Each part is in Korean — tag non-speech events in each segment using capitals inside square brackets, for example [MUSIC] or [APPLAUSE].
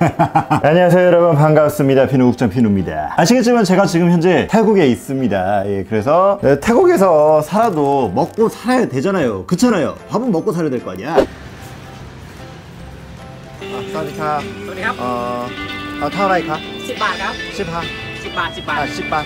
[LAUGHS] 안녕하세요 여러분. 반갑습니다. 비누국장 비누입니다. 아시겠지만 제가 지금 현재 태국에 있습니다. 예, 그래서 네, 태국에서 살아도 먹고 살아야 되잖아요. 그렇잖아요. 밥은 먹고 살아야 될 거 아니야? 사디카. 어, 어, 어 아, 타라이카. 10바가? 10바. 10바 10바. 아, 10바.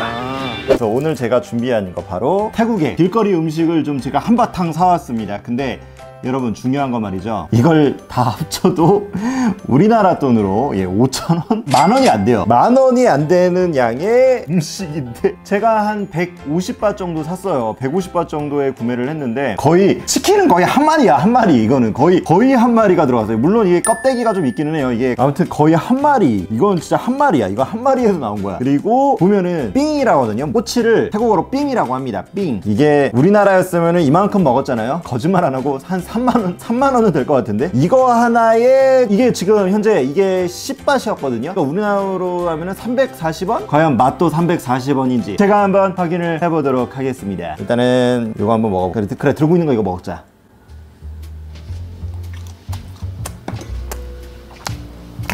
아, 그래서 오늘 제가 준비한 거 바로 태국의 길거리 음식을 좀 제가 한바탕 사왔습니다. 근데 여러분 중요한 거 말이죠. 이걸 다 합쳐도 [LAUGHS] 우리나라 돈으로 예, 5천 원, 만 원이 안 돼요. 만 원이 안 되는 양의 음식인데 제가 한 150바 정도 샀어요. 150바 정도에 구매를 했는데 거의 치킨은 거의 한 마리야 한 마리 이거는 거의 거의 한 마리가 들어갔어요. 물론 이게 껍데기가 좀 있기는 해요. 이게 아무튼 거의 한 마리. 이건 진짜 한 마리야. 이거 한 마리에서 나온 거야. 그리고 보면은 삥이라고 하거든요. 꼬치를 태국어로 삥이라고 합니다. 삥. 이게 우리나라였으면은 이만큼 먹었잖아요. 거짓말 안 하고 한 3만 원, 3만 원은 될 것 같은데 이거 하나에 이게 지금 현재 이게 10바트였거든요. 그러니까 우리나라로 하면은 340원? 과연 맛도 340원인지 제가 한번 확인을 해보도록 하겠습니다. 일단은 이거 한번 먹어볼까? 그래, 그래 들고 있는 거 이거 먹자.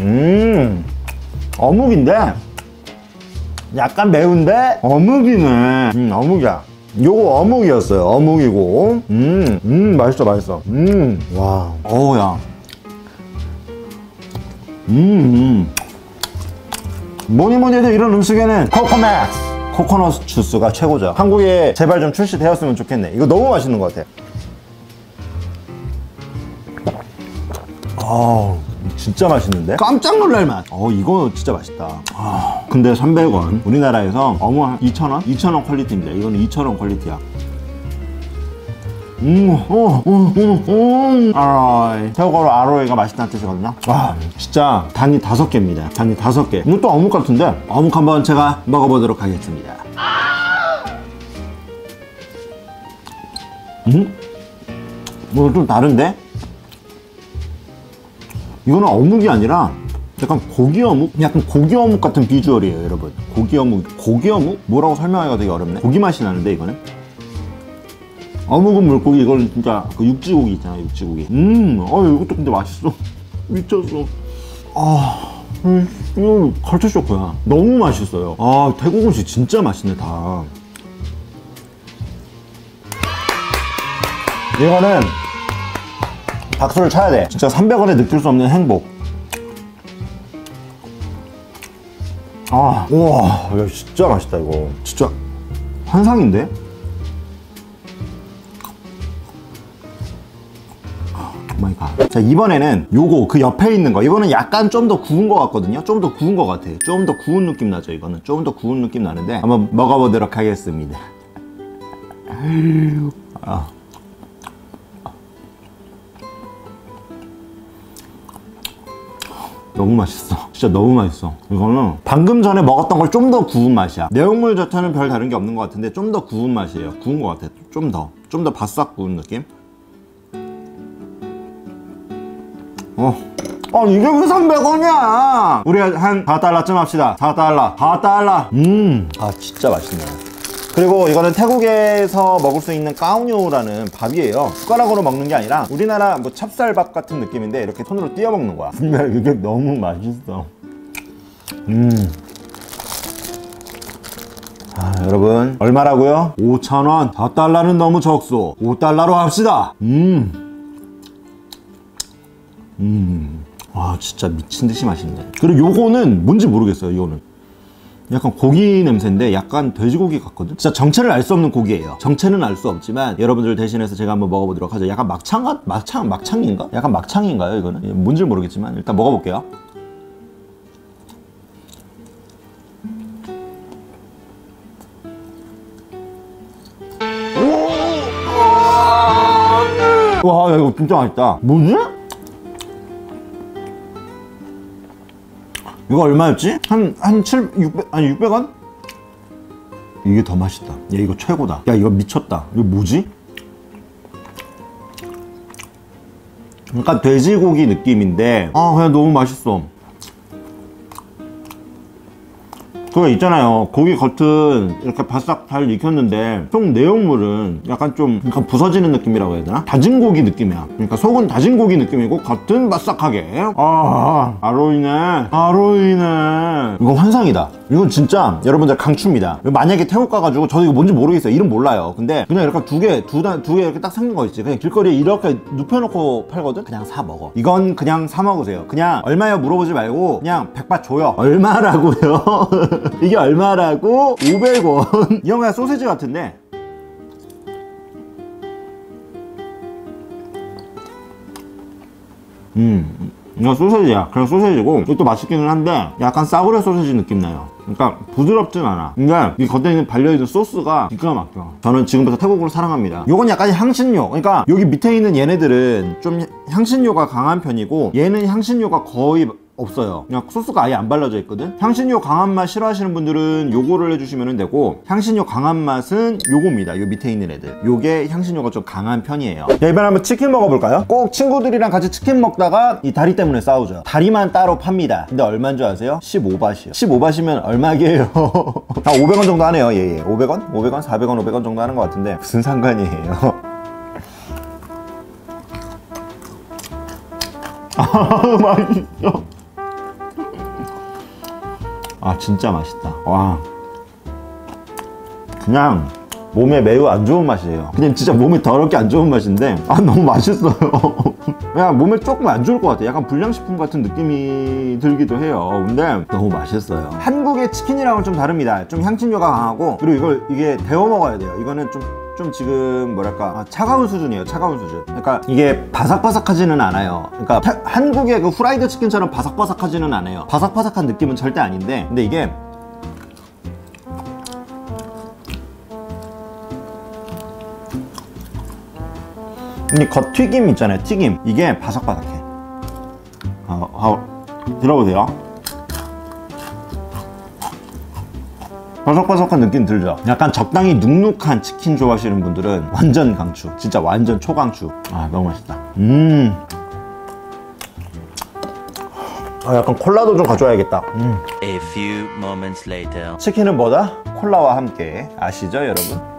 음, 어묵인데 약간 매운데 어묵이네. 음, 어묵이야. 요거 어묵이었어요. 어묵이고. 음, 음, 맛있어, 맛있어. 음, 와, 어우야. 음, 음. 뭐니 뭐니 해도 이런 음식에는 코코넛, 코코넛 주스가 최고죠. 한국에 제발 좀 출시되었으면 좋겠네. 이거 너무 맛있는 것 같아. 아우 진짜 맛있는데? 깜짝 놀랄 맛! 어 이거 진짜 맛있다 아, 근데 300원 우리나라에서 어묵 한 2,000원? 2,000원 퀄리티입니다 이거는 2,000원 퀄리티야 음, 어, 음, 음, 음. 아로이. 태국어로 아로이가 맛있다는 뜻이거든요. 와, 진짜 단이 다섯 개입니다. 단이 다섯 개. 이것도 어묵 같은데? 어묵 한번 제가 먹어보도록 하겠습니다. 음? 뭐좀 다른데? 이거는 어묵이 아니라 약간 고기 어묵? 약간 고기 어묵 같은 비주얼이에요, 여러분. 고기 어묵, 고기 어묵? 뭐라고 설명하기가 되게 어렵네. 고기 맛이 나는데, 이거는? 어묵은 물고기, 이거는 진짜 그 육지고기 있잖아, 육지고기. 음, 어, 이것도 근데 맛있어. 미쳤어. 아, 음, 이거 칼치 쇼크야. 너무 맛있어요. 아, 태국 음식 진짜 맛있네, 다. 이거는 박수를 쳐야 돼. 진짜 300원에 느낄 수 없는 행복. 아, 우와, 이거 진짜 맛있다, 이거. 진짜 환상인데? 갓. 자, 이번에는 요거, 그 옆에 있는 거. 이거는 약간 좀 더 구운 거 같거든요? 좀 더 구운 거 같아요. 좀 더 구운 느낌 나죠, 이거는. 좀 더 구운 느낌 나는데. 한번 먹어보도록 하겠습니다. [LAUGHS] 아. 너무 맛있어. 진짜 너무 맛있어. 이거는 방금 전에 먹었던 걸 좀 더 구운 맛이야. 내용물 자체는 별 다른 게 없는 것 같은데 좀 더 구운 맛이에요. 구운 것 같아. 좀 더. 좀 더 바싹 구운 느낌? 어. 아 이게 왜 300원이야? 우리 한 4달러쯤 합시다. 4달러. 4달러. 음. 아 진짜 맛있네. 그리고 이거는 태국에서 먹을 수 있는 까우뇨라는 밥이에요. 숟가락으로 먹는 게 아니라 우리나라 뭐 찹쌀밥 같은 느낌인데 이렇게 손으로 띄어 먹는 거야. 근데 이게 너무 맛있어. 음. 아, 여러분 얼마라고요? 5,000원. 4달러는 너무 적소. 5달러로 합시다. 음. 음. 와 진짜 미친 듯이 맛있네. 그리고 요거는 뭔지 모르겠어요. 이거는. 약간 고기 냄새인데 약간 돼지고기 같거든? 진짜 정체를 알 수 없는 고기예요. 정체는 알 수 없지만 여러분들 대신해서 제가 한번 먹어보도록 하죠. 약간 막창 같, 막창, 막창인가? 약간 막창인가요, 이거는? 예, 뭔지 모르겠지만 일단 먹어볼게요. 와, 야, 이거 진짜 맛있다. 뭐지? 이거 얼마였지? 한, 한 7, 600, 아니 600원? 이게 더 맛있다. 야, 이거 최고다. 야, 이거 미쳤다. 이거 뭐지? 약간 돼지고기 느낌인데, 아, 그냥 너무 맛있어. 그거 있잖아요. 고기 겉은 이렇게 바싹 잘 익혔는데 속 내용물은 약간 좀 약간 부서지는 느낌이라고 해야 되나? 다진 고기 느낌이야. 그러니까 속은 다진 고기 느낌이고 겉은 바싹하게. 아, 아로이네. 아로이네. 이거 환상이다. 이건 진짜 여러분들 강추입니다. 만약에 태국 가가지고 저도 이거 뭔지 모르겠어요. 이름 몰라요. 근데 그냥 이렇게 두 개, 두, 단- 두개 이렇게 딱 생긴 거 있지. 그냥 길거리에 이렇게 눕혀놓고 팔거든? 그냥 사 먹어. 이건 그냥 사 먹으세요. 그냥 얼마요 물어보지 말고 그냥 백바 줘요. 얼마라고요? [LAUGHS] 이게 얼마라고? 500원. 이건 그냥 소세지 같은데. 음, 이거 소세지야. 그냥 소세지고 이것도 맛있기는 한데 약간 싸구려 소세지 느낌 나요. 그러니까 부드럽진 않아. 근데 이 겉에 있는 발려있는 소스가 기가 막혀. 저는 지금부터 태국을 사랑합니다. 요건 약간 향신료. 그러니까 여기 밑에 있는 얘네들은 좀 향신료가 강한 편이고 얘는 향신료가 거의 없어요. 그냥 소스가 아예 안 발라져 있거든. 향신료 강한 맛 싫어하시는 분들은 요거를 해주시면 되고 향신료 강한 맛은 요겁니다. 요 밑에 있는 애들. 요게 향신료가 좀 강한 편이에요. 자, 이번에 한번 치킨 먹어볼까요? 꼭 친구들이랑 같이 치킨 먹다가 이 다리 때문에 싸우죠. 다리만 따로 팝니다. 근데 얼마인 줄 아세요? 15바시요. 15바시면 얼마게요? [LAUGHS] 한 500원 정도 하네요. 예, 예. 500원? 500원? 400원, 500원 정도 하는 것 같은데 무슨 상관이에요? [LAUGHS] 아, 맛있어. 아 진짜 맛있다. 와. 그냥 몸에 매우 안 좋은 맛이에요. 그냥 진짜 몸에 더럽게 안 좋은 맛인데 아 너무 맛있어요. [LAUGHS] 그냥 몸에 조금 안 좋을 것 같아요. 약간 불량식품 같은 느낌이 들기도 해요. 근데 너무 맛있어요. 한국의 치킨이랑은 좀 다릅니다. 좀 향신료가 강하고 그리고 이걸 이게 데워 먹어야 돼요. 이거는 좀 좀 지금 뭐랄까 아, 차가운 수준이에요 차가운 수준. 그러니까 이게 바삭바삭하지는 않아요. 그러니까 타- 한국의 그 후라이드 치킨처럼 바삭바삭하지는 않아요. 바삭바삭한 느낌은 절대 아닌데 근데 이게 이 겉튀김 있잖아요 튀김. 이게 바삭바삭해. 아, 아, 들어보세요 바삭바삭한 느낌 들죠? 약간 적당히 눅눅한 치킨 좋아하시는 분들은 완전 강추 진짜 완전 초강추 아 너무 맛있다 음 아, 약간 콜라도 좀 가져와야겠다 음. A few moments later. 치킨은 뭐다? 콜라와 함께 아시죠 여러분?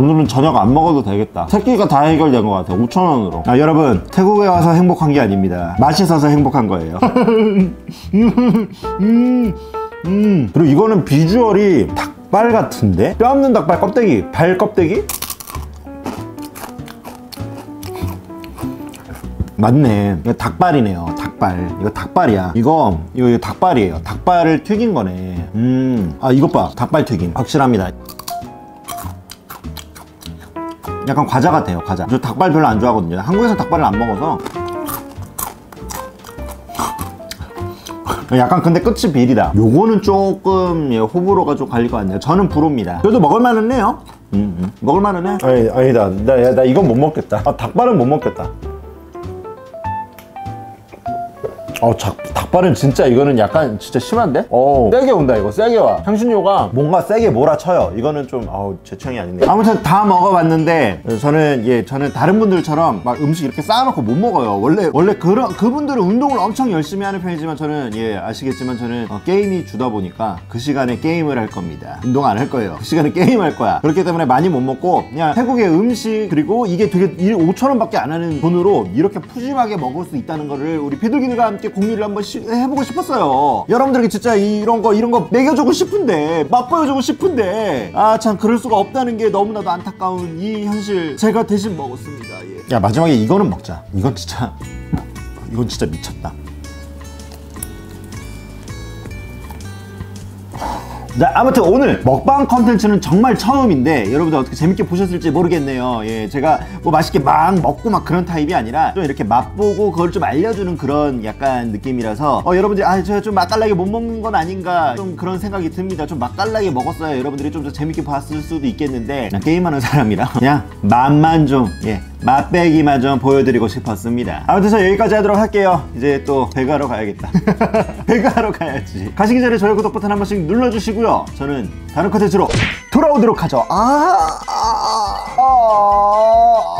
오늘은 저녁 안 먹어도 되겠다 새끼가 다 해결된 것 같아 5천원으로 아 여러분 태국에 와서 행복한 게 아닙니다 맛있어서 행복한 거예요 [LAUGHS] 음, 음. 그리고 이거는 비주얼이 닭발 같은데? 뼈 없는 닭발 껍데기 발 껍데기? 맞네. 이거 닭발이네요. 닭발. 이거 닭발이야. 이거, 이거, 이거 닭발이에요. 닭발을 튀긴 거네. 음. 아, 이것 봐. 닭발 튀김. 확실합니다. 약간 과자 같아요. 과자. 저 닭발 별로 안 좋아하거든요. 한국에서 닭발을 안 먹어서. 약간 근데 끝이 비리다. 요거는 조금 예, 호불호가 좀 갈릴 것 같네요. 저는 불호입니다. 그래도 먹을만은 해요. 음, 음. 먹을만은 해. 아니, 아니다. 나, 나 이건 못 먹겠다. 아, 닭발은 못 먹겠다. 어, 닭, 닭발은 진짜 이거는 약간 진짜 심한데? 어, 세게 온다 이거 세게 와. 향신료가 뭔가 세게 몰아쳐요. 이거는 좀 아우 제 취향이 아닌데. 아무튼 다 먹어봤는데 저는 예 저는 다른 분들처럼 막 음식 이렇게 쌓아놓고 못 먹어요. 원래 원래 그런 그분들은 운동을 엄청 열심히 하는 편이지만 저는 예 아시겠지만 저는 어, 게임이 주다 보니까 그 시간에 게임을 할 겁니다. 운동 안 할 거예요. 그 시간에 [LAUGHS] 게임 할 거야. 그렇기 때문에 많이 못 먹고 그냥 태국의 음식 그리고 이게 되게 5천 원밖에 안 하는 돈으로 이렇게 푸짐하게 먹을 수 있다는 거를 우리 비둘기들과 함께 공유를 한번 시- 해보고 싶었어요. 여러분들에게 진짜 이런 거 이런 거 먹여주고 싶은데 맛보여주고 싶은데 아 참 그럴 수가 없다는 게 너무나도 안타까운 이 현실 제가 대신 먹었습니다. 예. 야 마지막에 이거는 먹자. 이건 진짜 이건 진짜 미쳤다. 자, 아무튼 오늘 먹방 컨텐츠는 정말 처음인데 여러분들 어떻게 재밌게 보셨을지 모르겠네요. 예, 제가 뭐 맛있게 막 먹고 막 그런 타입이 아니라 좀 이렇게 맛보고 그걸 좀 알려주는 그런 약간 느낌이라서 어, 여러분들이 아, 제가 좀 맛깔나게 못 먹는 건 아닌가 좀 그런 생각이 듭니다. 좀 맛깔나게 먹었어요. 여러분들이 좀 더 재밌게 봤을 수도 있겠는데 게임하는 사람이라 그냥 맛만 좀 예, 맛배기만 좀 보여드리고 싶었습니다. 아무튼 저 여기까지 하도록 할게요. 이제 또 배가러 가야겠다. [LAUGHS] 배가러 가야지. 가시기 전에 저희 구독 버튼 한 번씩 눌러주시고요. 저는 다른 컨텐츠로 돌아오도록 하죠. 아, 아, 아, 아, 아.